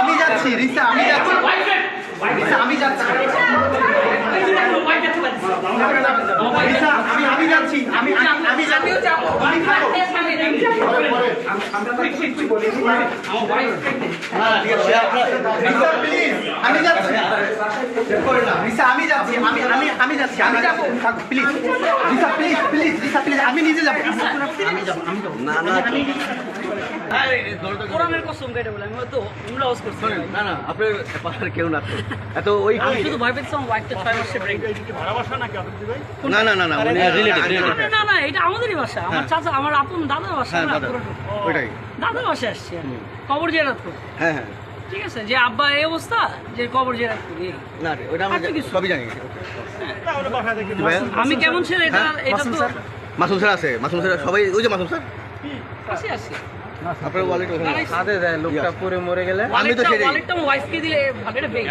আমি যাচ্ছি। রিসা আমি যাচ্ছি রিসা আমি যাচ্ছি আমি আমি যাচ্ছি আমি আমি যাচ্ছি আমি যাচ্ছি আমি যাচ্ছি আমি আমি আমি যাচ্ছি আমি যাব। Please Risa please please Risa please আমি নিজে যাব। আমি যাব। আমি যাব না না কোরআনের কসম কেটে বলে আমি হয়তো উমরা হাউস করছি। না না আপনার পাশে কেউ না তো। এত ওই শুধু ভয় পেয়েছিলাম ওয়াইফটা ছয় মাসে প্রেগনেন্ট না না না না না না এটা আমাদেরই বাসা আমার চাচা আমার আপন দাদার বাসা হ্যাঁ দাদার বাসায় আসছি আমি। কবর জেরাত হ্যাঁ হ্যাঁ। ঠিক আছে যে আব্বা এই অবস্থা যে কবর জেরাত করি না ওইটা আমরা। সবই জানি? আমি কেমন ছেলে এটা? এটা তো মাসুম স্যার আছে মাসুম স্যার সবাই ওই যে মাসুম স্যার। আছে আসি আপনার ওয়ালেট ওখানে আছে। হাতে দেয় লোকটা পুরো মরে গেলে। আমি তো সেটাই। ওয়ালেটটা আমার ওয়াইফকে দিলে এটা বেগ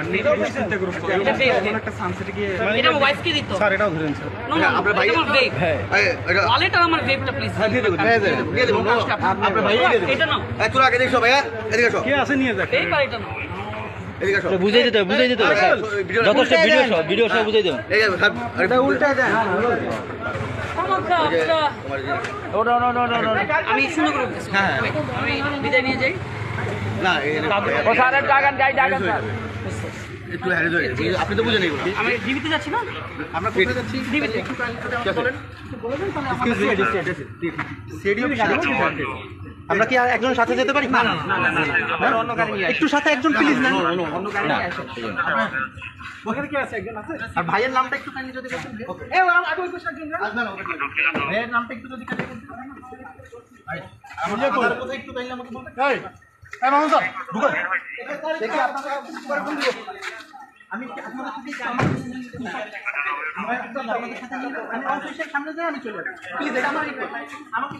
এটা বেগ এটা আমার ওয়াইফকে দিত। স্যার এটাও ধরেন স্যার হ্যাঁ, আপনার ভাই- আমার বেগ এই, এটা- ওয়ালেট আর আমার বেগটা প্লিজ হ্যাঁ, দিয়ে দেবো, দিয়ে আপনার ভাই দিয়ে দেবো। এটা নাও এই, তোরা আগে দেখছ ভাইয়া। এদিকে আসো। এই পার এটা নাও বুঝাই দিতে বুঝাই দিতে যথেষ্ট ভিডিও ভিডিও বুঝাই দেবেন। উল্টা আমি করে হ্যাঁ, আমি বিদায় নিয়ে যাই। না একটু হ্যারিজ হয়ে গেছে। আপনি তো বুঝেন এগুলো। আমি ডিবিতে যাচ্ছি না? আমরা কোথায় যাচ্ছি? ডিবিতে আমরা কি আর একজন সাথে যেতে পারি না একটু সাথে একজন প্লিজ না ওখানে কি আছে একজন আছে আর ভাইয়ের নামটা একটু কাইন্ডলি যদি বলতেন এ আগে ওই পাশে একজন ভাইয়ের নামটা একটু যদি কাইন্ডলি বলতেন ভাই আমার কোথায় একটু কাইন্ডলি আমাকে বলতে এই এই মামুন স্যার ঢুকুন দেখি আপনারা উপরে কোন দিকে আমি আপনাদের সাথে আমার আমার আমাদের সাথে আমি অফিসের সামনে যাই আমি চলে যাই প্লিজ এটা আমার আমাকে